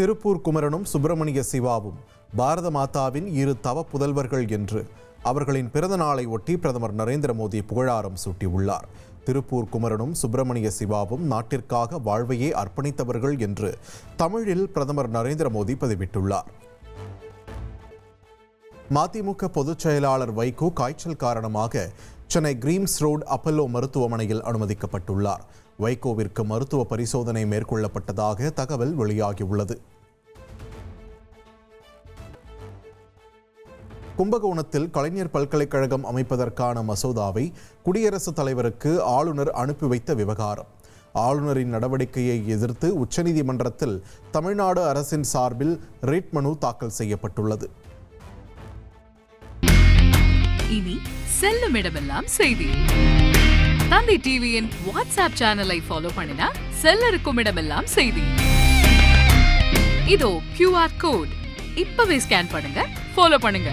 திருப்பூர் குமரனும் சுப்பிரமணிய சிவாவும் பாரத மாதாவின் இரு தவ புதல்வர்கள் என்று அவர்களின் பிறந்த நாளை ஒட்டி பிரதமர் நரேந்திர மோடி புகழாரம் சூட்டியுள்ளார். திருப்பூர் குமரனும் சுப்பிரமணிய சிவாவும் நாட்டிற்காக வாழ்வையே அர்ப்பணித்தவர்கள் என்று தமிழில் பிரதமர் நரேந்திர மோடி பதிவிட்டுள்ளார். மதிமுக பொதுச் செயலாளர் வைகோ காய்ச்சல் காரணமாக சென்னை கிரீம்ஸ் ரோடு அப்பல்லோ மருத்துவமனையில் அனுமதிக்கப்பட்டுள்ளார். வைகோவிற்கு மருத்துவ பரிசோதனை மேற்கொள்ளப்பட்டதாக தகவல் வெளியாகியுள்ளது. கும்பகோணத்தில் கலைஞர் பல்கலைக்கழகம் அமைப்பதற்கான மசோதாவை குடியரசுத் தலைவருக்கு ஆளுநர் அனுப்பி வைத்த விவகாரம். ஆளுநரின் நடவடிக்கையை எதிர்த்து உச்சநீதிமன்றத்தில் தமிழ்நாடு அரசின் சார்பில் ரிட் மனு தாக்கல் செய்யப்பட்டுள்ளது. இனி செல்லும் இடமெல்லாம் செய்தி. தந்தி டிவியின் வாட்ஸ்அப் சேனலை ஃபாலோ பண்ணினா செல்ல இருக்கும் இடமெல்லாம் செய்தி. இதோ கியூஆர் கோட் இப்பவே ஸ்கேன் பண்ணுங்க ஃபாலோ பண்ணுங்க.